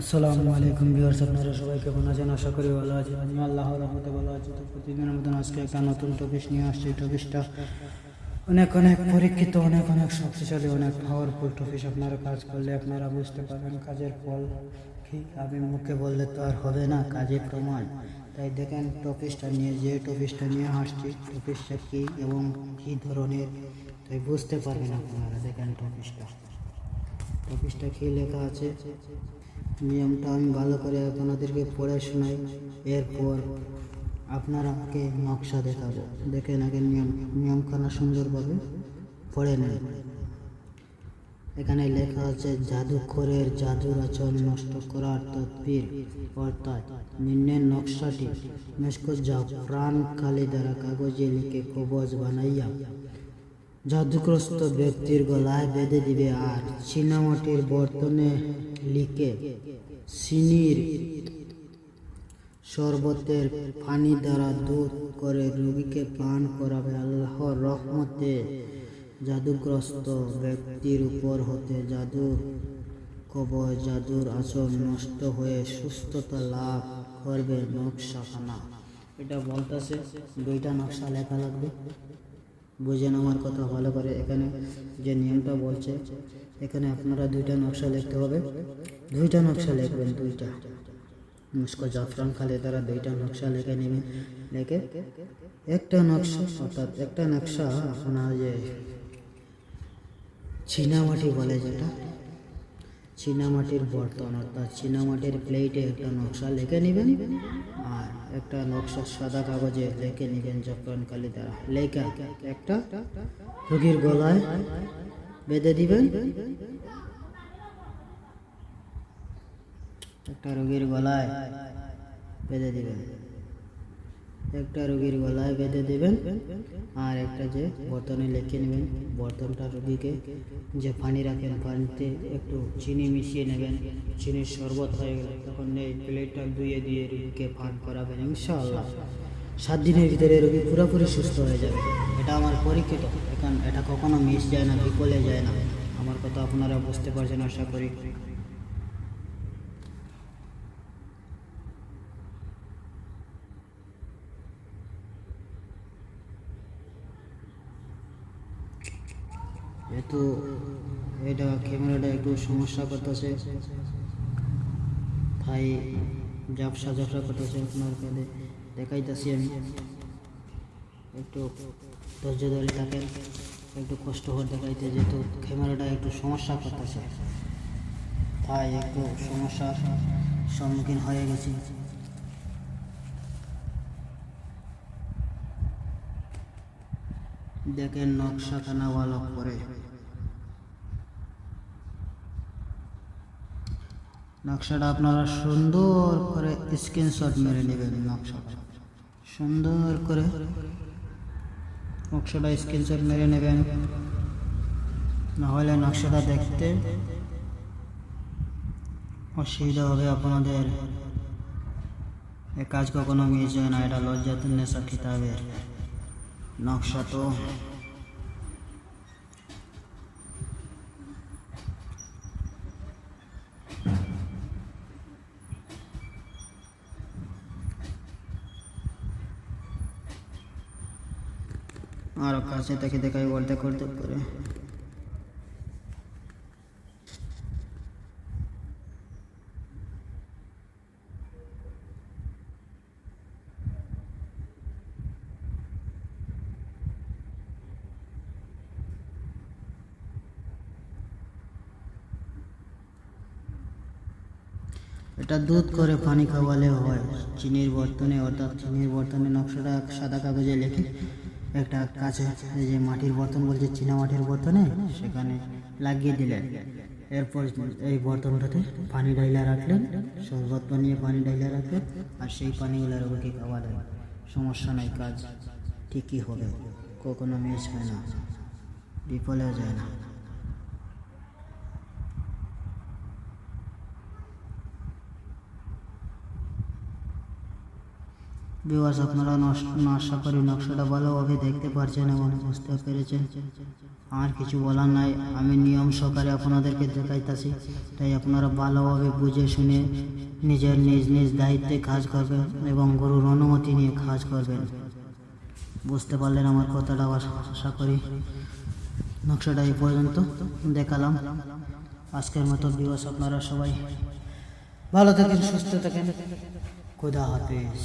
আসসালামু আলাইকুম ভিউয়ার্স, আপনারা সবাই কেমন আছেন? আশা করি ভালো আছেন। আমি আল্লাহ রহমতে ভালো আছি। তো প্রতিদিনের মতন আজকে একটা নতুন টপিস নিয়ে আসছি। টপিসটা অনেক অনেক পরীক্ষিত, অনেক অনেক শক্তিশালী, অনেক পাওয়ারফুল টপিস আপনারা কাজ করলে আপনারা বুঝতে পারবেন কাজের ফল কি। আমি মুখে বললে তো আর হবে না কাজে প্রমাণ। তাই দেখেন টপিসটা নিয়ে, যে টপিসটা নিয়ে আসছি টপিসটা কী এবং কী ধরনের, তাই বুঝতে পারবেন আপনারা। দেখেন টপিসটা টপিসটা কী লেখা আছে? নিয়মটা আমি ভালো করে আপনাদেরকে পড়ে শোনাই। এরপর আপনারাকে নকশা দেখাবো। দেখেন আগে নিয়ম, নিয়মখানা সুন্দরভাবে পড়ে নেন। এখানে লেখা আছে জাদুঘরের জাদুর আচরণ নষ্ট করার তদবির। অর্থাৎ নিম্নের নকশাটি মেসকো যা প্রাণ কালি দ্বারা কাগজে লিখে কবজ বানাইয়া জাদুগ্রস্ত ব্যক্তির গলায় বেঁধে দিবে। আর চীনামাটির বর্তনে লিখে চিনির শরবতের পানি দ্বারা দূর করে রোগীকে পান করাবে। আল্লাহর রহমতে জাদুগ্রস্ত ব্যক্তির উপর হতে জাদুর কবর জাদুর আসর নষ্ট হয়ে সুস্থতা লাভ করবে নকশা নকশাখানা। এটা বলতেছে, দুইটা নকশা লেখা লাগবে। বুঝেন আমার কথা ভালো করে। এখানে যে নিয়মটা বলছে, এখানে আপনারা দুইটা নকশা লিখতে হবে। দুইটা নকশা লিখবেন, দুইটা। মুস্কো জাফরান খালে তারা দুইটা নকশা লিখে নেবেন লিখে একটা নকশা, অর্থাৎ একটা নকশা আপনার যে চীনামাটি বলে যেটা চীনামাটির বর্তন, অর্থাৎ চীনামাটির প্লেটে একটা নকশা লিখে নেবেন আর একটা নকশা সাদা কাগজে লিখে নেবেন জাফরান কালি দ্বারা লেখা একটা রোগীর গলায় বেঁধে দিবেন। একটা রোগীর গলায় বেঁধে দিবেন। একটা রোগীর গলায় বেঁধে দেবেন আর একটা যে বর্তনে লিখে নেবেন, বর্তনটা রোগীকে যে পানি রাখেন, পানিতে একটু চিনি মিশিয়ে নেবেন, চিনির শরবত হয়ে গেলে তখন এই প্লেটটা ধুয়ে দিয়ে রোগীকে পান করাবেন, ইনশাআল্লাহ। সাত দিনের ভিতরে রোগী পুরোপুরি সুস্থ হয়ে যাবে। এটা আমার পরীক্ষিত। এখন এটা কখনো মিস যায় না বিকলে যায় না। আমার কথা আপনারা বুঝতে পারছেন, আশা করি। যেহেতু এটা ক্যামেরাটা একটু সমস্যা করতেছে। তাই ঝাপসা ঝাপসা করতেছে আপনার কাছে দেখাইতেছি আমি। একটু ধৈর্য ধরে থাকেন। একটু কষ্ট করে দেখাইতে যেহেতু ক্যামেরাটা একটু সমস্যা করতেছে। তাই একটু সমস্যার সম্মুখীন হয়ে গেছি। দেখেন নকশাখানা ভালো করে নকশাটা আপনারা সুন্দর করে স্ক্রিনশট মেরে নেবেন নকশাটা। সুন্দর করে নকশাটা স্ক্রিনশট মেরে নেবেন। নাহলে নকশাটা দেখতে অসুবিধা হবে আপনাদের। এ কাজ কখনো মিস হয় না, এটা লজ্জাতুন্নেসা কিতাবের নকশা তো। আর কাছে তাকে দেখাই বলতে করতে করে। এটা দুধ করে পানি খাওয়ালে হয়। চিনির বর্তনে, অর্থাৎ চিনির বর্তনে নকশাটা সাদা কাগজে লিখে একটা কাছে যে মাটির বর্তন বলছে, চীনা মাটির বর্তনে, সেখানে লাগিয়ে দিলেন। এরপর এই বর্তনটাতে পানি ডাইলা রাখলেন, শরবত বানিয়ে পানি ডাইলা রাখলেন, আর সেই পানিগুলো রোগীকে খাওয়ালেন। সমস্যা নাই, কাজ ঠিকই হবে। কখনো মিস হয় না, বিফলেও যায় না। বিবাস আপনারা আশা করি, নকশাটা ভালোভাবে দেখতে পারছেন এবং বুঝতে পেরেছেন। আর কিছু বলার নাই, আমি নিয়ম সহকারে আপনাদেরকে দেখাইতাছি। তাই আপনারা ভালোভাবে বুঝে শুনে নিজের নিজ নিজ দায়িত্বে কাজ করবেন এবং গরুর অনুমতি নিয়ে কাজ করবেন। বুঝতে পারলেন আমার কথাটা আশা করি। নকশাটা এই পর্যন্ত দেখালাম। আজকের মতো দিবস আপনারা সবাই ভালো থাকেন, সুস্থ থাকেন। খুদা হাফেজ।